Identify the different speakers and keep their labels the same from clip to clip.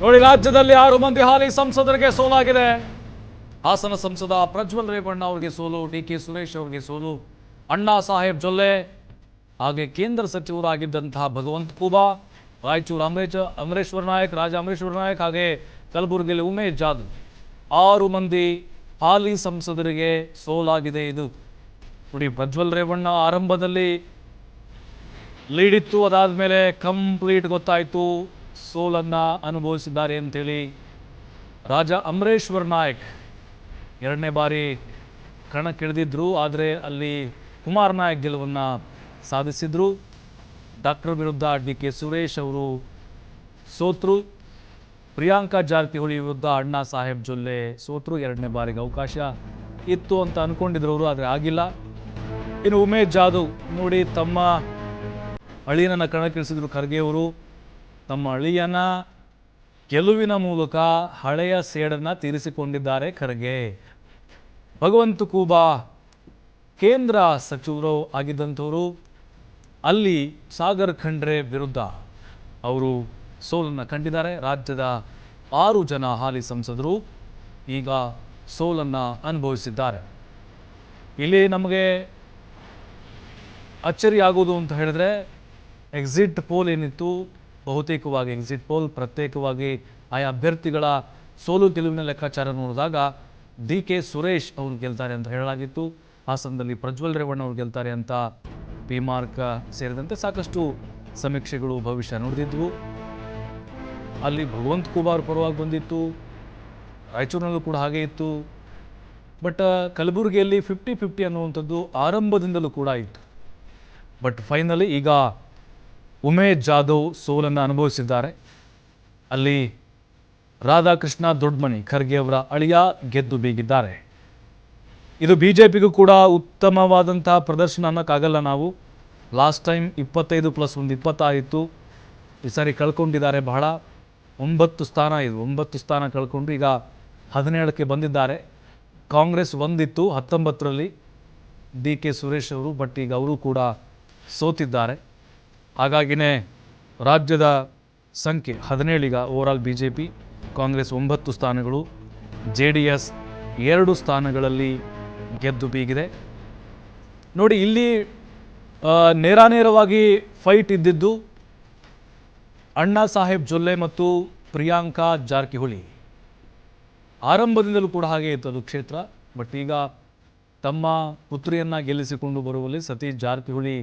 Speaker 1: ನೋಡಿ, ರಾಜ್ಯದಲ್ಲಿ ಆರು ಮಂದಿ ಹಾಲಿ ಸಂಸದರಿಗೆ ಸೋಲಾಗಿದೆ. ಹಾಸನ ಸಂಸದ ಪ್ರಜ್ವಲ್ ರೇವಣ್ಣ ಅವರಿಗೆ ಸೋಲು ಡಿ ಕೆ ಸುರೇಶ್ ಅವರಿಗೆ ಸೋಲು, ಅಣ್ಣಾ ಸಾಹೇಬ್ ಜೊಲ್ಲೆ, ಹಾಗೆ ಕೇಂದ್ರ ಸಚಿವರಾಗಿದ್ದಂತಹ ಭಗವಂತ ಖೂಬಾ, ರಾಯಚೂರು ಅಮರೇಶ ಅಮರೇಶ್ವರ ನಾಯಕ್, ರಾಜ ಅಮರೇಶ್ವರ ನಾಯಕ್, ಹಾಗೆ ಕಲಬುರಗಿಯಲ್ಲಿ ಉಮೇಶ್ ಜಾಧವ್. ಆರು ಮಂದಿ ಹಾಲಿ ಸಂಸದರಿಗೆ ಸೋಲಾಗಿದೆ ಇದು. ನೋಡಿ, ಪ್ರಜ್ವಲ್ ರೇವಣ್ಣ ಆರಂಭದಲ್ಲಿ ಲೀಡ್ ಇತ್ತು, ಅದಾದಮೇಲೆ ಕಂಪ್ಲೀಟ್ ಗೊತ್ತಾಯಿತು. ಸೋಲನ್ನು ಅನುಭವಿಸಿದ್ದಾರೆ ಅಂತೇಳಿ ರಾಜ ಅಮರೇಶ್ವರ್ ನಾಯಕ್ ಎರಡನೇ ಬಾರಿ ಕಣಕ್ಕಿಳಿದಿದ್ರು ಆದರೆ ಅಲ್ಲಿ ಕುಮಾರ್ ನಾಯಕ್ ಗೆಲುವನ್ನು ಸಾಧಿಸಿದ್ರು. ಡಾಕ್ಟರ್ ವಿರುದ್ಧ ಡಿ ಕೆ ಸುರೇಶ್ ಅವರು ಸೋತ್ರು. ಪ್ರಿಯಾಂಕಾ ಜಾರಕಿಹೊಳಿ ವಿರುದ್ಧ ಅಣ್ಣಾ ಸಾಹೇಬ್ ಜೊಲ್ಲೆ ಸೋತ್ರು. ಎರಡನೇ ಬಾರಿಗೆ ಅವಕಾಶ ಇತ್ತು ಅಂತ ಅಂದ್ಕೊಂಡಿದ್ರು ಅವರು, ಆದರೆ ಆಗಿಲ್ಲ. ಇನ್ನು ಉಮೇಶ್ ಜಾಧವ್ ನೋಡಿ ತಮ್ಮ ಅಳಿಯನನ್ನು ಕಣಕ್ಕಿಳಿಸಿದ್ರು ಖರ್ಗೆ ಅವರು. ತಮ್ಮ ಅಳಿಯನ ಗೆಲುವಿನ ಮೂಲಕ ಹಳೆಯ ಸೇಡನ್ನು ತೀರಿಸಿಕೊಂಡಿದ್ದಾರೆ ಖರ್ಗೆ. ಭಗವಂತ ಕೂಬಾ, ಕೇಂದ್ರ ಸಚಿವರು ಆಗಿದ್ದಂಥವರು ಅಲ್ಲಿ ಸಾಗರ್ ಖಂಡ್ರೆ ವಿರುದ್ಧ ಅವರು ಸೋಲನ್ನು ಕಂಡಿದ್ದಾರೆ. ರಾಜ್ಯದ ಆರು ಜನ ಹಾಲಿ ಸಂಸದರು ಈಗ ಸೋಲನ್ನು ಅನುಭವಿಸಿದ್ದಾರೆ. ಇಲ್ಲಿ ನಮಗೆ ಅಚ್ಚರಿ ಆಗೋದು ಅಂತ ಹೇಳಿದ್ರೆ ಎಕ್ಸಿಟ್ ಪೋಲ್ ಏನಿತ್ತು? ಬಹುತೇಕವಾಗಿ ಎಕ್ಸಿಟ್ ಪೋಲ್ ಪ್ರತ್ಯೇಕವಾಗಿ ಆಯಾ ಅಭ್ಯರ್ಥಿಗಳ ಸೋಲು ಗೆಲುವಿನ ಲೆಕ್ಕಾಚಾರ ನೋಡಿದಾಗ ಡಿ ಕೆ ಸುರೇಶ್ ಅವರು ಗೆಲ್ತಾರೆ ಅಂತ ಹೇಳಲಾಗಿತ್ತು. ಹಾಸನದಲ್ಲಿ ಪ್ರಜ್ವಲ್ ರೇವಣ್ಣ ಅವರು ಗೆಲ್ತಾರೆ ಅಂತ ಪಿ. ಮಾರ್ಕ್ ಸೇರಿದಂತೆ ಸಾಕಷ್ಟು ಸಮೀಕ್ಷೆಗಳು ಭವಿಷ್ಯ ನುಡಿದಿದ್ವು ಅಲ್ಲಿ ಭಗವಂತ ಕುಮಾರ್ ಪರವಾಗಿ ಬಂದಿತ್ತು. ರಾಯಚೂರಿನಲ್ಲೂ ಕೂಡ ಹಾಗೆ ಇತ್ತು. ಬಟ್ ಕಲಬುರಗಿಯಲ್ಲಿ ಫಿಫ್ಟಿ ಫಿಫ್ಟಿ ಅನ್ನುವಂಥದ್ದು ಆರಂಭದಿಂದಲೂ ಕೂಡ ಇತ್ತು. ಬಟ್ ಫೈನಲಿ ಈಗ ಉಮೇಶ್ ಜಾಧವ್ ಸೋಲನ್ನು ಅನುಭವಿಸಿದ್ದಾರೆ. ಅಲ್ಲಿ ರಾಧಾಕೃಷ್ಣ ದೊಡ್ಮನಿ ಖರ್ಗೆ ಅವರ ಅಳಿಯ ಗೆದ್ದು ಬೀಗಿದ್ದಾರೆ. ಇದು ಬಿ ಜೆ ಪಿಗೂ ಕೂಡ ಉತ್ತಮವಾದಂತಹ ಪ್ರದರ್ಶನ ಅನ್ನೋಕ್ಕಾಗಲ್ಲ ನಾವು. ಲಾಸ್ಟ್ ಟೈಮ್ ಇಪ್ಪತ್ತೈದು ಪ್ಲಸ್ ಒಂದು ಇಪ್ಪತ್ತಾಯಿತು ಈ ಸಾರಿ ಕಳ್ಕೊಂಡಿದ್ದಾರೆ ಬಹಳ. ಒಂಬತ್ತು ಸ್ಥಾನ ಇದು, ಒಂಬತ್ತು ಸ್ಥಾನ ಕಳ್ಕೊಂಡು ಈಗ ಹದಿನೇಳಕ್ಕೆ ಬಂದಿದ್ದಾರೆ. ಕಾಂಗ್ರೆಸ್ ಒಂದಿತ್ತು ಹತ್ತೊಂಬತ್ತರಲ್ಲಿ ಡಿ ಕೆ ಸುರೇಶ್ ಅವರು, ಬಟ್ ಈಗ ಅವರು ಕೂಡ ಸೋತಿದ್ದಾರೆ. ಹಾಗಾಗಿನೇ ರಾಜ್ಯದ ಸಂಖ್ಯೆ ಹದಿನೇಳೀಗ overall B J P Congress ಒಂಬತ್ತು ಸ್ಥಾನಗಳು ಜೆ ಡಿ ಎಸ್ ಎರಡು ಸ್ಥಾನಗಳಲ್ಲಿ ಗೆದ್ದು ಬೀಗಿದೆ. ನೋಡಿ, ಇಲ್ಲಿ ನೇರಾನೇರವಾಗಿ ಫೈಟ್ ಇದ್ದಿದ್ದು ಅಣ್ಣಾ ಸಾಹೇಬ್ ಜೊಲ್ಲೆ ಮತ್ತು ಪ್ರಿಯಾಂಕಾ ಜಾರಕಿಹೊಳಿ. ಆರಂಭದಿಂದಲೂ ಕೂಡ ಹಾಗೆ ಇತ್ತು ಅದು ಕ್ಷೇತ್ರ ಬಟ್ ಈಗ ತಮ್ಮ ಪುತ್ರಿಯನ್ನು ಗೆಲ್ಲಿಸಿಕೊಂಡು ಬರುವಲ್ಲಿ ಸತೀಶ್ ಜಾರಕಿಹೊಳಿ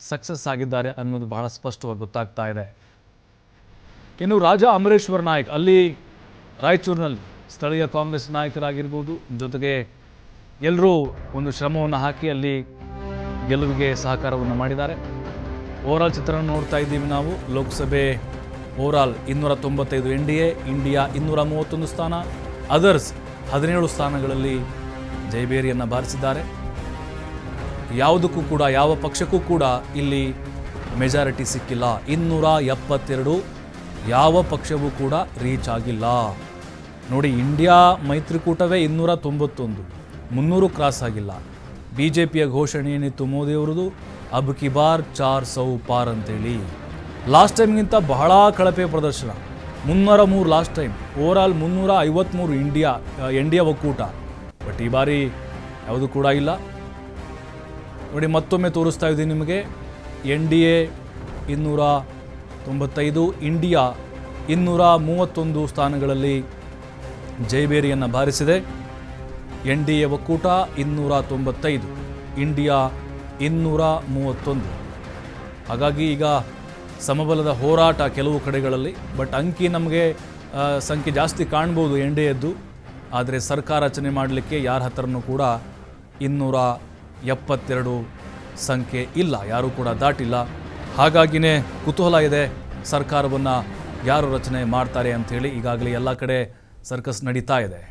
Speaker 1: ಸಕ್ಸಸ್ ಆಗಿದ್ದಾರೆ ಅನ್ನೋದು ಬಹಳ ಸ್ಪಷ್ಟವಾಗಿ ಗೊತ್ತಾಗ್ತಾ ಇದೆ. ಇನ್ನು ರಾಜ ಅಮರೇಶ್ವರ್ ನಾಯಕ್ ಅಲ್ಲಿ ರಾಯಚೂರಿನಲ್ಲಿ ಸ್ಥಳೀಯ ಕಾಂಗ್ರೆಸ್ ನಾಯಕರಾಗಿರ್ಬೋದು. ಜೊತೆಗೆ ಎಲ್ಲರೂ ಒಂದು ಶ್ರಮವನ್ನು ಹಾಕಿ ಅಲ್ಲಿ ಗೆಲುವಿಗೆ ಸಹಕಾರವನ್ನು ಮಾಡಿದ್ದಾರೆ. ಓವರಾಲ್ ಚಿತ್ರಣ ನೋಡ್ತಾ ಇದ್ದೀವಿ ನಾವು. ಲೋಕಸಭೆ ಓವರಾಲ್ ಇನ್ನೂರ ತೊಂಬತ್ತೈದು ಎನ್ ಡಿ ಎ, ಇಂಡಿಯಾ ಇನ್ನೂರ ಮೂವತ್ತೊಂದು ಸ್ಥಾನ, ಅದರ್ಸ್ ಹದಿನೇಳು ಸ್ಥಾನಗಳಲ್ಲಿ ಜೈಬೇರಿಯನ್ನು ಬಾರಿಸಿದ್ದಾರೆ. ಯಾವುದಕ್ಕೂ ಕೂಡ, ಯಾವ ಪಕ್ಷಕ್ಕೂ ಕೂಡ ಇಲ್ಲಿ ಮೆಜಾರಿಟಿ ಸಿಕ್ಕಿಲ್ಲ. ಇನ್ನೂರ ಎಪ್ಪತ್ತೆರಡು ಯಾವ ಪಕ್ಷವೂ ಕೂಡ ರೀಚ್ ಆಗಿಲ್ಲ. ನೋಡಿ ಇಂಡಿಯಾ ಮೈತ್ರಿಕೂಟವೇ ಇನ್ನೂರ ತೊಂಬತ್ತೊಂದು. ಮುನ್ನೂರು ಕ್ರಾಸ್ ಆಗಿಲ್ಲ. ಬಿ ಜೆ ಪಿಯ ಘೋಷಣೆ ಏನಿತ್ತು ಮೋದಿಯವರದು ಅಬ್ ಕಿ ಬಾರ್ ಚಾರ್ ಸೌ ಪಾರ್ ಅಂತೇಳಿ. ಲಾಸ್ಟ್ ಟೈಮ್ಗಿಂತ ಬಹಳ ಕಳಪೆ ಪ್ರದರ್ಶನ. ಮುನ್ನೂರ ಮೂರು ಲಾಸ್ಟ್ ಟೈಮ್ ಓವರಾಲ್ ಮುನ್ನೂರ ಐವತ್ತ್ಮೂರು ಇಂಡಿಯಾ ಎನ್ ಡಿ ಎ ಒಕ್ಕೂಟ. ಬಟ್ ಈ ಬಾರಿ ಯಾವುದು ಕೂಡ ಇಲ್ಲ. ನೋಡಿ, ಮತ್ತೊಮ್ಮೆ ತೋರಿಸ್ತಾ ಇದ್ದೀನಿ ನಿಮಗೆ. ಎನ್ ಡಿ ಎ ಇನ್ನೂರ ತೊಂಬತ್ತೈದು ಇಂಡಿಯಾ ಇನ್ನೂರ ಮೂವತ್ತೊಂದು ಸ್ಥಾನಗಳಲ್ಲಿ ಜೈಬೇರಿಯನ್ನು ಬಾರಿಸಿದೆ. ಎನ್ ಡಿ ಎ ಒಕ್ಕೂಟ ಇನ್ನೂರ ತೊಂಬತ್ತೈದು ಇಂಡಿಯಾ ಇನ್ನೂರ ಮೂವತ್ತೊಂದು ಹಾಗಾಗಿ ಈಗ ಸಮಬಲದ ಹೋರಾಟ ಕೆಲವು ಕಡೆಗಳಲ್ಲಿ, ಬಟ್ ಅಂಕಿ ನಮಗೆ ಸಂಖ್ಯೆ ಜಾಸ್ತಿ ಕಾಣ್ಬೋದು ಎನ್ ಡಿ ಎದ್ದು. ಆದರೆ ಸರ್ಕಾರ ರಚನೆ ಮಾಡಲಿಕ್ಕೆ ಯಾರ ಹತ್ರನೂ ಕೂಡ ಇನ್ನೂರ ಎಪ್ಪತ್ತೆರಡು ಸಂಖ್ಯೆ ಇಲ್ಲ, ಯಾರೂ ಕೂಡ ದಾಟಿಲ್ಲ. ಹಾಗಾಗಿನೇ ಕುತೂಹಲ ಇದೆ, ಸರ್ಕಾರವನ್ನು ಯಾರು ರಚನೆ ಮಾಡ್ತಾರೆ ಅಂಥೇಳಿ ಈಗಾಗಲೇ ಎಲ್ಲ ಕಡೆ ಸರ್ಕಸ್ ನಡೀತಾ ಇದೆ.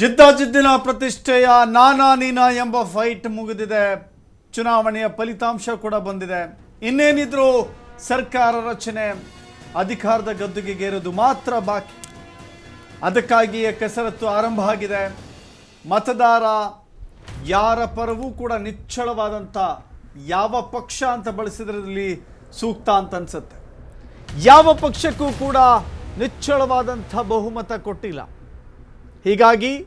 Speaker 2: ಜಿದ್ದಾಜಿದ್ದಿನ ಪ್ರತಿಷ್ಠೆಯ ನಾನಾ ನೀನಾ ಎಂಬ ಫೈಟ್ ಮುಗಿದಿದೆ. ಚುನಾವಣೆಯ ಫಲಿತಾಂಶ ಕೂಡ ಬಂದಿದೆ. ಇನ್ನೇನಿದ್ರು ಸರ್ಕಾರ ರಚನೆ ಅಧಿಕಾರದ ಗದ್ದುಗೆಗೇರೋದು ಮಾತ್ರ ಬಾಕಿ. ಅದಕ್ಕಾಗಿಯೇ ಕಸರತ್ತು ಆರಂಭ ಆಗಿದೆ. ಮತದಾರ ಯಾರ ಪರವೂ ಕೂಡ ನಿಚ್ಚಳವಾದಂಥ ಯಾವ ಪಕ್ಷ ಅಂತ ಬಳಸಿದ್ರಲ್ಲಿ ಸೂಕ್ತ ಅಂತ ಅನ್ಸುತ್ತೆ. ಯಾವ ಪಕ್ಷಕ್ಕೂ ಕೂಡ ನಿಚ್ಚಳವಾದಂಥ ಬಹುಮತ ಕೊಟ್ಟಿಲ್ಲ. ಹೀಗಾಗಿ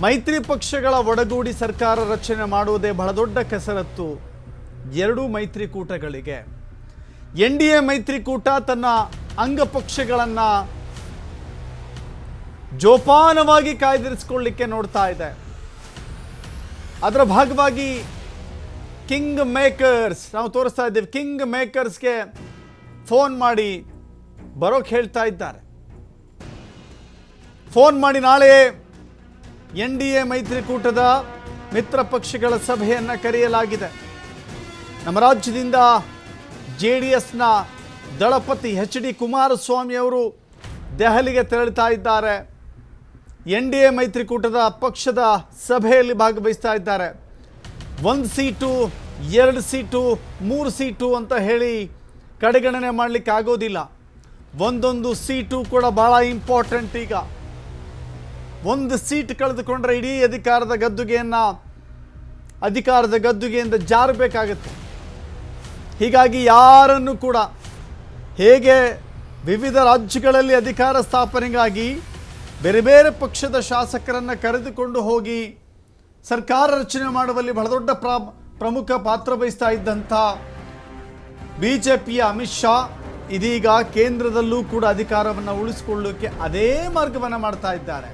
Speaker 2: ಮೈತ್ರಿ ಪಕ್ಷಗಳ ಒಡಗೂಡಿ ಸರ್ಕಾರ ರಚನೆ ಮಾಡುವುದೇ ಬಹಳ ದೊಡ್ಡ ಕಸರತ್ತು. ಎರಡೂ ಮೈತ್ರಿಕೂಟಗಳಿಗೆ. ಎನ್ ಡಿ ಎ ಮೈತ್ರಿಕೂಟ ತನ್ನ ಅಂಗಪಕ್ಷಗಳನ್ನು ಜೋಪಾನವಾಗಿ ಕಾಯ್ದಿರಿಸಿಕೊಳ್ಳಿಕ್ಕೆ ನೋಡ್ತಾ ಇದೆ. ಅದರ ಭಾಗವಾಗಿ ಕಿಂಗ್ ಮೇಕರ್ಸ್, ನಾವು ತೋರಿಸ್ತಾ ಇದ್ದೀವಿ, ಕಿಂಗ್ ಮೇಕರ್ಸ್ಗೆ ಫೋನ್ ಮಾಡಿ ಬರೋಕೆ ಹೇಳ್ತಾ ಇದ್ದಾರೆ. ಫೋನ್ ಮಾಡಿ ನಾಳೆ ಎನ್ ಡಿ ಎ ಮೈತ್ರಿಕೂಟದ ಮಿತ್ರ ಪಕ್ಷಗಳ ಸಭೆಯನ್ನು ಕರೆಯಲಾಗಿದೆ. ನಮ್ಮ ರಾಜ್ಯದಿಂದ ಜೆ ಡಿ ಎಸ್ನ ದಳಪತಿ ಎಚ್ ಡಿ ಕುಮಾರಸ್ವಾಮಿ ಅವರು ದೆಹಲಿಗೆ ತೆರಳುತ್ತಾ ಇದ್ದಾರೆ. ಎನ್ ಡಿ ಎ ಮೈತ್ರಿಕೂಟದ ಪಕ್ಷದ ಸಭೆಯಲ್ಲಿ ಭಾಗವಹಿಸ್ತಾ ಇದ್ದಾರೆ. ಒಂದು ಸೀಟು, ಎರಡು ಸೀಟು, ಮೂರು ಸೀಟು ಅಂತ ಹೇಳಿ ಕಡೆಗಣನೆ ಮಾಡಲಿಕ್ಕೆ ಆಗೋದಿಲ್ಲ. ಒಂದೊಂದು ಸೀಟು ಕೂಡ ಭಾಳ ಇಂಪಾರ್ಟೆಂಟ್ ಈಗ. ಒಂದು ಸೀಟ್ ಕಳೆದುಕೊಂಡ್ರೆ ಇಡೀ ಅಧಿಕಾರದ ಗದ್ದುಗೆಯನ್ನು, ಅಧಿಕಾರದ ಗದ್ದುಗೆಯಿಂದ ಜಾರಬೇಕಾಗತ್ತೆ. ಹೀಗಾಗಿ ಯಾರನ್ನು ಕೂಡ ಹೇಗೆ ವಿವಿಧ ರಾಜ್ಯಗಳಲ್ಲಿ ಅಧಿಕಾರ ಸ್ಥಾಪನೆಗಾಗಿ ಬೇರೆ ಬೇರೆ ಪಕ್ಷದ ಶಾಸಕರನ್ನು ಕರೆದುಕೊಂಡು ಹೋಗಿ ಸರ್ಕಾರ ರಚನೆ ಮಾಡುವಲ್ಲಿ ಬಹಳ ದೊಡ್ಡ ಪ್ರಾ, ಪ್ರಮುಖ ಪಾತ್ರ ವಹಿಸ್ತಾ ಇದ್ದಂಥ ಬಿ ಜೆ ಪಿಯ ಅಮಿತ್ ಶಾ ಇದೀಗ ಕೇಂದ್ರದಲ್ಲೂ ಕೂಡ ಅಧಿಕಾರವನ್ನು ಉಳಿಸಿಕೊಳ್ಳೋಕೆ ಅದೇ ಮಾರ್ಗವನ್ನು ಮಾಡ್ತಾ ಇದ್ದಾರೆ.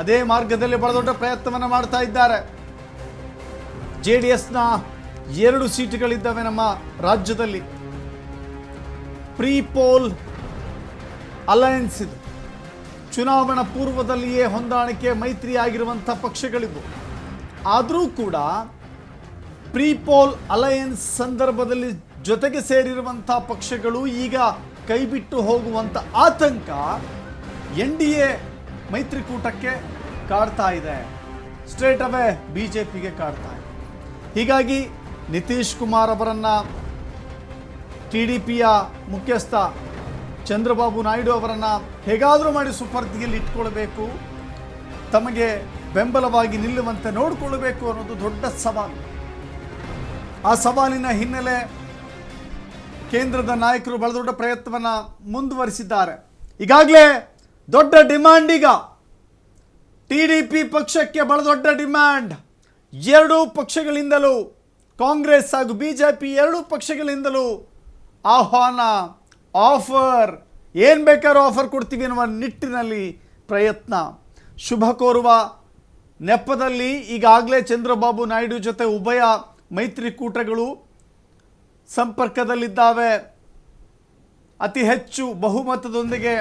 Speaker 2: ಅದೇ ಮಾರ್ಗದಲ್ಲಿ ಬಹಳ ದೊಡ್ಡ ಪ್ರಯತ್ನವನ್ನು ಮಾಡ್ತಾ ಇದ್ದಾರೆ. ಜೆ ಡಿ ಎಸ್ನ ಎರಡು ಸೀಟುಗಳಿದ್ದಾವೆ ನಮ್ಮ ರಾಜ್ಯದಲ್ಲಿ. ಪ್ರೀ ಪೋಲ್ ಅಲಯನ್ಸ್ ಇದು. ಚುನಾವಣಾ ಪೂರ್ವದಲ್ಲಿಯೇ ಹೊಂದಾಣಿಕೆ ಮೈತ್ರಿ ಆಗಿರುವಂಥ ಪಕ್ಷಗಳಿವು. ಆದರೂ ಕೂಡ ಪ್ರೀಪೋಲ್ ಅಲಯನ್ಸ್ ಸಂದರ್ಭದಲ್ಲಿ ಜೊತೆಗೆ ಸೇರಿರುವಂಥ ಪಕ್ಷಗಳು ಈಗ ಕೈಬಿಟ್ಟು ಹೋಗುವಂಥ ಆತಂಕ ಎನ್ ಡಿ ಎ ಮೈತ್ರಿಕೂಟಕ್ಕೆ ಕಾಡ್ತಾ ಇದೆ. ಸ್ಟ್ರೇಟ್ ಅವೇ ಬಿ ಜೆ ಪಿಗೆ ಕಾಡ್ತಾ ಇದೆ. ಹೀಗಾಗಿ ನಿತೀಶ್ ಕುಮಾರ್ ಅವರನ್ನು ಟಿ ಡಿ ಪಿಯ ಮುಖ್ಯಸ್ಥ ಚಂದ್ರಬಾಬು ನಾಯ್ಡು ಅವರನ್ನು ಹೇಗಾದರೂ ಮಾಡಿ ಸುಪರ್ದಿಯಲ್ಲಿ ಇಟ್ಕೊಳ್ಬೇಕು. ತಮಗೆ ಬೆಂಬಲವಾಗಿ ನಿಲ್ಲುವಂತೆ ನೋಡಿಕೊಳ್ಳಬೇಕು ಅನ್ನೋದು ದೊಡ್ಡ ಸವಾಲು. ಆ ಸವಾಲಿನ ಹಿನ್ನೆಲೆ ಕೇಂದ್ರದ ನಾಯಕರು ಬಹಳ ದೊಡ್ಡ ಪ್ರಯತ್ನವನ್ನು ಮುಂದುವರಿಸಿದ್ದಾರೆ. ಈಗಾಗಲೇ ದೊಡ್ಡ ಡಿಮ್ಯಾಂಡ್ ಈಗ. ಟಿ ಡಿ ಪಿ ಪಕ್ಷಕ್ಕೆ ಬಹಳ ದೊಡ್ಡ ಡಿಮ್ಯಾಂಡ್. ಎರಡೂ ಪಕ್ಷಗಳಿಂದಲೂ ಕಾಂಗ್ರೆಸ್ ಹಾಗೂ ಬಿ ಜೆ ಪಿ ಎರಡೂ ಪಕ್ಷಗಳಿಂದಲೂ ಆಹ್ವಾನ, ಆಫರ್, ಏನು ಬೇಕಾದ್ರೂ ಆಫರ್ ಕೊಡ್ತೀವಿ ಅನ್ನುವ ನಿಟ್ಟಿನಲ್ಲಿ ಪ್ರಯತ್ನ. ಶುಭ ಕೋರುವ ನೆಪದಲ್ಲಿ ಈಗಾಗಲೇ ಚಂದ್ರಬಾಬು ನಾಯ್ಡು ಜೊತೆ ಉಭಯ ಮೈತ್ರಿಕೂಟಗಳು ಸಂಪರ್ಕದಲ್ಲಿದ್ದಾವೆ. ಅತಿ ಹೆಚ್ಚು ಬಹುಮತದೊಂದಿಗೆ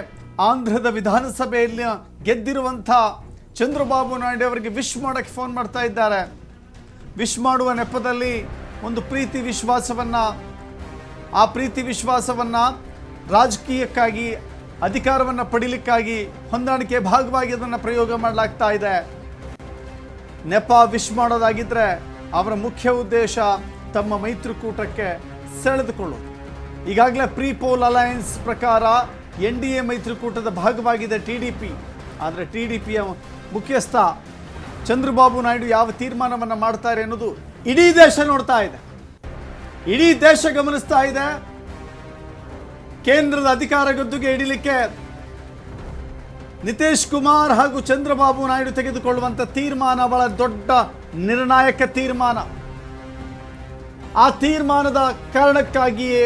Speaker 2: ಆಂಧ್ರದ ವಿಧಾನಸಭೆಯಲ್ಲಿ ಗೆದ್ದಿರುವಂಥ ಚಂದ್ರಬಾಬು ನಾಯ್ಡು ಅವರಿಗೆ ವಿಶ್ ಮಾಡೋಕ್ಕೆ ಫೋನ್ ಮಾಡ್ತಾ ಇದ್ದಾರೆ. ವಿಶ್ ಮಾಡುವ ನೆಪದಲ್ಲಿ ಒಂದು ಪ್ರೀತಿ ವಿಶ್ವಾಸವನ್ನು, ಆ ಪ್ರೀತಿ ವಿಶ್ವಾಸವನ್ನು ರಾಜಕೀಯಕ್ಕಾಗಿ, ಅಧಿಕಾರವನ್ನು ಪಡಿಲಿಕ್ಕಾಗಿ ಹೊಂದಾಣಿಕೆ ಭಾಗವಾಗಿ ಅದನ್ನು ಪ್ರಯೋಗ ಮಾಡಲಾಗ್ತಾ ಇದೆ. ನೆಪ ವಿಶ್ ಮಾಡೋದಾಗಿದ್ದರೆ ಅವರ ಮುಖ್ಯ ಉದ್ದೇಶ ತಮ್ಮ ಮೈತ್ರಿಕೂಟಕ್ಕೆ ಸೆಳೆದುಕೊಳ್ಳೋದು. ಈಗಾಗಲೇ ಪ್ರೀ ಪೋಲ್ ಅಲಯನ್ಸ್ ಪ್ರಕಾರ ಎನ್ ಡಿ ಎ ಮೈತ್ರಿಕೂಟದ ಭಾಗವಾಗಿದೆ ಟಿ ಡಿ ಪಿ. ಆದರೆ ಟಿ ಡಿ ಪಿಯ ಮುಖ್ಯಸ್ಥ ಚಂದ್ರಬಾಬು ನಾಯ್ಡು ಯಾವ ತೀರ್ಮಾನವನ್ನು ಮಾಡ್ತಾರೆ ಅನ್ನೋದು ಇಡೀ ದೇಶ ನೋಡ್ತಾ ಇದೆ. ಇಡೀ ದೇಶ ಗಮನಿಸ್ತಾ ಇದೆ. ಕೇಂದ್ರದ ಅಧಿಕಾರ ಗದ್ದುಗೆ ಹಿಡಿಲಿಕ್ಕೆ ನಿತೀಶ್ ಕುಮಾರ್ ಹಾಗೂ ಚಂದ್ರಬಾಬು ನಾಯ್ಡು ತೆಗೆದುಕೊಳ್ಳುವಂಥ ತೀರ್ಮಾನ ಬಹಳ ದೊಡ್ಡ ನಿರ್ಣಾಯಕ ತೀರ್ಮಾನ. ಆ ತೀರ್ಮಾನದ ಕಾರಣಕ್ಕಾಗಿಯೇ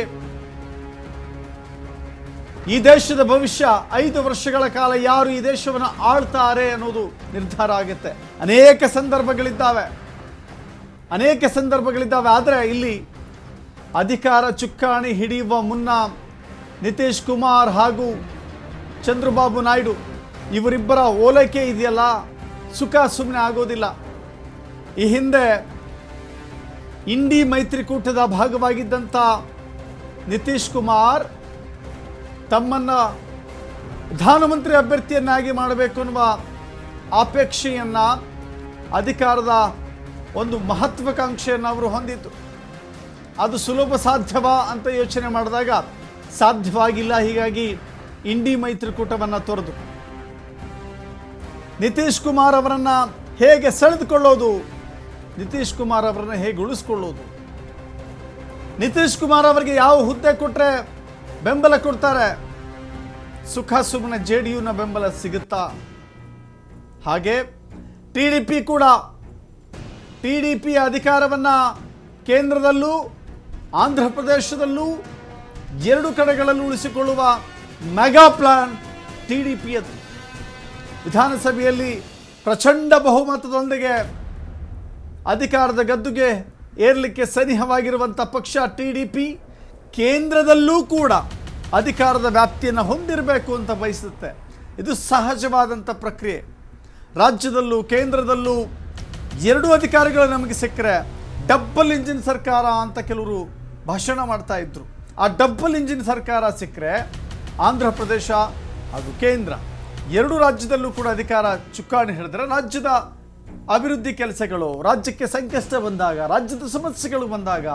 Speaker 2: ಈ ದೇಶದ ಭವಿಷ್ಯ ಐದು ವರ್ಷಗಳ ಕಾಲ ಯಾರು ಈ ದೇಶವನ್ನು ಆಳ್ತಾರೆ ಅನ್ನೋದು ನಿರ್ಧಾರ ಆಗುತ್ತೆ. ಅನೇಕ ಸಂದರ್ಭಗಳಿದ್ದಾವೆ. ಅನೇಕ ಸಂದರ್ಭಗಳಿದ್ದಾವೆ. ಆದರೆ ಇಲ್ಲಿ ಅಧಿಕಾರ ಚುಕ್ಕಾಣಿ ಹಿಡಿಯುವ ಮುನ್ನ ನಿತೀಶ್ ಕುಮಾರ್ ಹಾಗೂ ಚಂದ್ರಬಾಬು ನಾಯ್ಡು ಇವರಿಬ್ಬರ ಓಲೈಕೆ ಇದೆಯಲ್ಲ? ಸುಖ ಸುಮ್ಮನೆ ಆಗೋದಿಲ್ಲ. ಈ ಹಿಂದೆ ಇಂಡಿ ಮೈತ್ರಿಕೂಟದ ಭಾಗವಾಗಿದ್ದಂಥ ನಿತೀಶ್ ಕುಮಾರ್ ತಮ್ಮನ್ನು ಪ್ರಧಾನಮಂತ್ರಿ ಅಭ್ಯರ್ಥಿಯನ್ನಾಗಿ ಮಾಡಬೇಕು ಅನ್ನುವ ಆಪೇಕ್ಷೆಯನ್ನು ಅಧಿಕಾರದ ಒಂದು ಮಹತ್ವಾಕಾಂಕ್ಷೆಯನ್ನು ಅವರು ಹೊಂದಿತ್ತು ಅದು ಸುಲಭ ಸಾಧ್ಯವಾ ಅಂತ ಯೋಚನೆ ಮಾಡಿದಾಗ ಸಾಧ್ಯವಾಗಿಲ್ಲ. ಹೀಗಾಗಿ ಇಂಡಿ ಮೈತ್ರಿಕೂಟವನ್ನು ತೊರೆದು. ನಿತೀಶ್ ಕುಮಾರ್ ಅವರನ್ನ ಹೇಗೆ ಸೆಳೆದುಕೊಳ್ಳೋದು? ನಿತೀಶ್ ಕುಮಾರ್ ಅವರನ್ನು ಹೇಗೆ ಉಳಿಸ್ಕೊಳ್ಳೋದು? ನಿತೀಶ್ ಕುಮಾರ್ ಅವರಿಗೆ ಯಾವ ಹುದ್ದೆ ಕೊಟ್ಟರೆ ಬೆಂಬಲ ಕೊಡ್ತಾರೆ. ಸುಖ ಸುಮ್ಮನೆ ಜೆ ಡಿ ಯುನ ಬೆಂಬಲ ಸಿಗುತ್ತಾ? ಹಾಗೆ ಟಿ ಡಿ ಪಿ ಕೂಡ. ಟಿ ಡಿ ಪಿ ಅಧಿಕಾರವನ್ನು ಕೇಂದ್ರದಲ್ಲೂ, ಆಂಧ್ರ ಪ್ರದೇಶದಲ್ಲೂ ಎರಡು ಕಡೆಗಳಲ್ಲೂ ಉಳಿಸಿಕೊಳ್ಳುವ ಮೆಗಾ ಪ್ಲಾನ್ ಟಿ ಡಿ ಪಿಯದು ವಿಧಾನಸಭೆಯಲ್ಲಿ ಪ್ರಚಂಡ ಬಹುಮತದೊಂದಿಗೆ ಅಧಿಕಾರದ ಗದ್ದುಗೆ ಏರಲಿಕ್ಕೆ ಸನಿಹವಾಗಿರುವಂಥ ಪಕ್ಷ ಟಿ ಡಿ ಪಿ. ಕೇಂದ್ರದಲ್ಲೂ ಕೂಡ ಅಧಿಕಾರದ ವ್ಯಾಪ್ತಿಯನ್ನು ಹೊಂದಿರಬೇಕು ಅಂತ ಬಯಸುತ್ತೆ. ಇದು ಸಹಜವಾದಂಥ ಪ್ರಕ್ರಿಯೆ. ರಾಜ್ಯದಲ್ಲೂ, ಕೇಂದ್ರದಲ್ಲೂ ಎರಡು ಅಧಿಕಾರಿಗಳು ನಮಗೆ ಸಿಕ್ಕರೆ ಡಬ್ಬಲ್ ಇಂಜಿನ್ ಸರ್ಕಾರ ಅಂತ ಕೆಲವರು ಭಾಷಣ ಮಾಡ್ತಾ ಇದ್ರು. ಆ ಡಬ್ಬಲ್ ಇಂಜಿನ್ ಸರ್ಕಾರ ಸಿಕ್ಕರೆ ಆಂಧ್ರ ಪ್ರದೇಶ ಅದು ಕೇಂದ್ರ ಎರಡು ರಾಜ್ಯದಲ್ಲೂ ಕೂಡ ಅಧಿಕಾರ ಚುಕ್ಕಾಣಿ ಹಿಡಿದ್ರೆ ರಾಜ್ಯದ ಅಭಿವೃದ್ಧಿ ಕೆಲಸಗಳು, ರಾಜ್ಯಕ್ಕೆ ಸಂಕಷ್ಟ ಬಂದಾಗ, ರಾಜ್ಯದ ಸಮಸ್ಯೆಗಳು ಬಂದಾಗ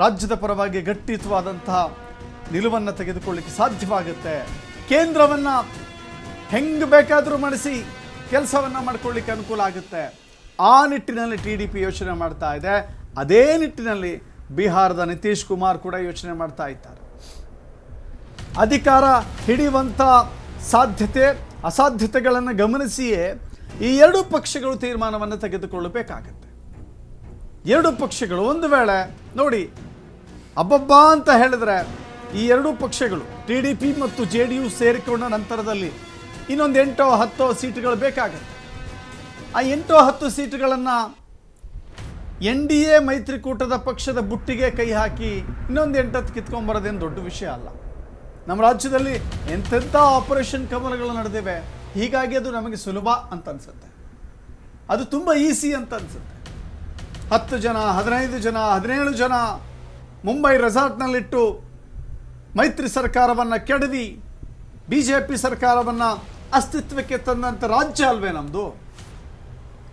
Speaker 2: ರಾಜ್ಯದ ಪರವಾಗಿ ಗಟ್ಟಿತವಾದಂತಹ ನಿಲುವನ್ನು ತೆಗೆದುಕೊಳ್ಳಿಕ್ಕೆ ಸಾಧ್ಯವಾಗುತ್ತೆ. ಕೇಂದ್ರವನ್ನು ಹೆಂಗೆ ಬೇಕಾದರೂ ಮಾಡಿಸಿ ಕೆಲಸವನ್ನು ಮಾಡ್ಕೊಳ್ಳಿಕ್ಕೆ ಅನುಕೂಲ ಆಗುತ್ತೆ. ಆ ನಿಟ್ಟಿನಲ್ಲಿ ಟಿ ಡಿ ಪಿ ಯೋಚನೆ ಮಾಡ್ತಾ ಇದೆ. ಅದೇ ನಿಟ್ಟಿನಲ್ಲಿ ಬಿಹಾರದ ನಿತೀಶ್ ಕುಮಾರ್ ಕೂಡ ಯೋಚನೆ ಮಾಡ್ತಾ ಇದ್ದಾರೆ. ಅಧಿಕಾರ ಹಿಡಿಯುವಂಥ ಸಾಧ್ಯತೆ, ಅಸಾಧ್ಯತೆಗಳನ್ನು ಗಮನಿಸಿಯೇ ಈ ಎರಡೂ ಪಕ್ಷಗಳು ತೀರ್ಮಾನವನ್ನು ತೆಗೆದುಕೊಳ್ಳಬೇಕಾಗತ್ತೆ. ಎರಡು ಪಕ್ಷಗಳು ಒಂದು ವೇಳೆ ನೋಡಿ ಅಬ್ಬಬ್ಬ ಅಂತ ಹೇಳಿದ್ರೆ ಈ ಎರಡೂ ಪಕ್ಷಗಳು, ಟಿ ಡಿ ಪಿ ಮತ್ತು ಜೆ ಡಿ ಯು ಸೇರಿಕೊಂಡ ನಂತರದಲ್ಲಿ ಇನ್ನೊಂದು ಎಂಟೋ ಹತ್ತೋ ಸೀಟುಗಳು ಬೇಕಾಗುತ್ತೆ. ಆ ಎಂಟೋ ಹತ್ತು ಸೀಟುಗಳನ್ನು ಎನ್ ಡಿ ಎ ಮೈತ್ರಿಕೂಟದ ಪಕ್ಷದ ಬುಟ್ಟಿಗೆ ಕೈ ಹಾಕಿ ಇನ್ನೊಂದು ಎಂಟತ್ತು ಕಿತ್ಕೊಂಬರೋದೇನು ದೊಡ್ಡ ವಿಷಯ ಅಲ್ಲ. ನಮ್ಮ ರಾಜ್ಯದಲ್ಲಿ ಎಂಥೆಂಥ ಆಪರೇಷನ್ ಕಮಲಗಳು ನಡೆದಿವೆ, ಹೀಗಾಗಿ ಅದು ನಮಗೆ ಸುಲಭ ಅಂತ ಅನಿಸುತ್ತೆ. ಅದು ತುಂಬ ಈಸಿ ಅಂತ ಅನಿಸುತ್ತೆ. ಹತ್ತು ಜನ, ಹದಿನೈದು ಜನ, ಹದಿನೇಳು ಜನ ಮುಂಬೈ ರೆಸಾರ್ಟ್ನಲ್ಲಿಟ್ಟು ಮೈತ್ರಿ ಸರ್ಕಾರವನ್ನು ಕೆಡವಿ ಬಿ ಜೆ ಪಿ ಸರ್ಕಾರವನ್ನು ಅಸ್ತಿತ್ವಕ್ಕೆ ತಂದಂಥ ರಾಜ್ಯ ಅಲ್ವೇ ನಮ್ಮದು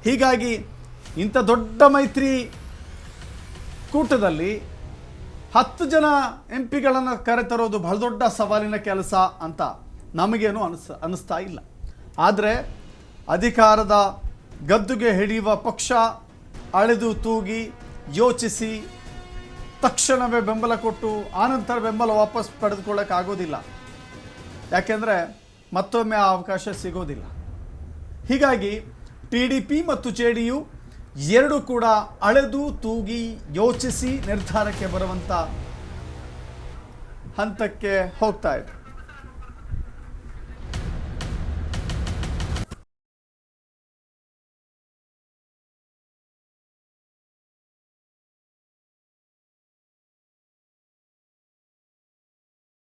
Speaker 2: ಹೀಗಾಗಿ ಇಂಥ ದೊಡ್ಡ ಮೈತ್ರಿ ಕೂಟದಲ್ಲಿ ಹತ್ತು ಜನ ಎಂ ಪಿಗಳನ್ನು ಕರೆತರೋದು ಬಹಳ ದೊಡ್ಡ ಸವಾಲಿನ ಕೆಲಸ ಅಂತ ನಮಗೇನು ಅನಿಸ್, ಅನ್ನಿಸ್ತಾ ಇಲ್ಲ. ಆದರೆ ಅಧಿಕಾರದ ಗದ್ದುಗೆ ಹಿಡಿಯುವ ಪಕ್ಷ ಅಳೆದು ತೂಗಿ ಯೋಚಿಸಿ ತಕ್ಷಣವೇ ಬೆಂಬಲ ಕೊಟ್ಟು ಆನಂತರ ಬೆಂಬಲ ವಾಪಸ್ ಪಡೆದುಕೊಳ್ಳೋಕ್ಕಾಗೋದಿಲ್ಲ ಯಾಕೆಂದರೆ ಮತ್ತೊಮ್ಮೆ ಆ ಅವಕಾಶ ಸಿಗೋದಿಲ್ಲ. ಹೀಗಾಗಿ ಟಿ ಡಿ ಪಿ ಮತ್ತು ಜೆ ಡಿ ಯು ಎರಡು ಕೂಡ ಅಳೆದು ತೂಗಿ ಯೋಚಿಸಿ ನಿರ್ಧಾರಕ್ಕೆ ಬರುವಂಥ ಹಂತಕ್ಕೆ ಹೋಗ್ತಾ ಇದೆ.